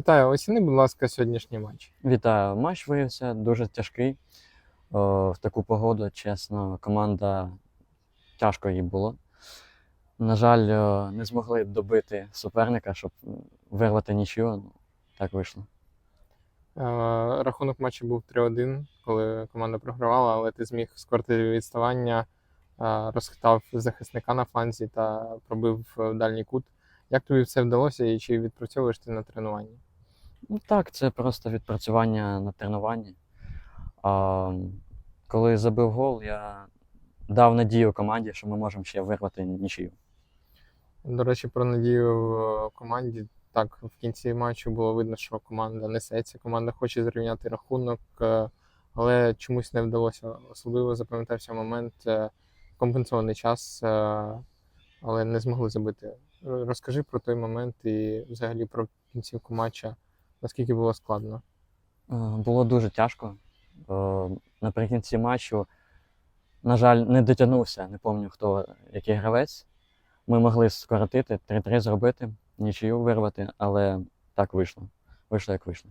Вітаю, оціни, будь ласка, сьогоднішній матч. Вітаю. Матч виявився дуже тяжкий. О, в таку погоду, чесно, команда тяжко їй було. На жаль, не змогли добити суперника, щоб вирвати нічию. Ну, так вийшло. Е, Рахунок матчу був 3-1, коли команда програвала, але ти зміг скоротити відставання, е, розхитав захисника на фланзі та пробив в дальній кут. Як тобі все вдалося і чи відпрацьовуєш ти на тренуванні? Ну, так, це просто відпрацювання на тренуванні. А, коли забив гол, я дав надію команді, що ми можемо ще вирвати нічию. До речі, про надію в команді. Так, в кінці матчу було видно, що команда несеться, команда хоче зрівняти рахунок, е, але чомусь не вдалося. Особливо запам'ятався момент е, компенсований час, е, але не змогли забити. Розкажи про той момент і взагалі про кінцівку матча, наскільки було складно. Е, Було дуже тяжко. Е, Наприкінці матчу, на жаль, не дотягнувся, не пам'ятаю хто, який гравець. Ми могли скоротити, 3-3 зробити, нічию вирвати, але так вийшло. Вийшло, як вийшло.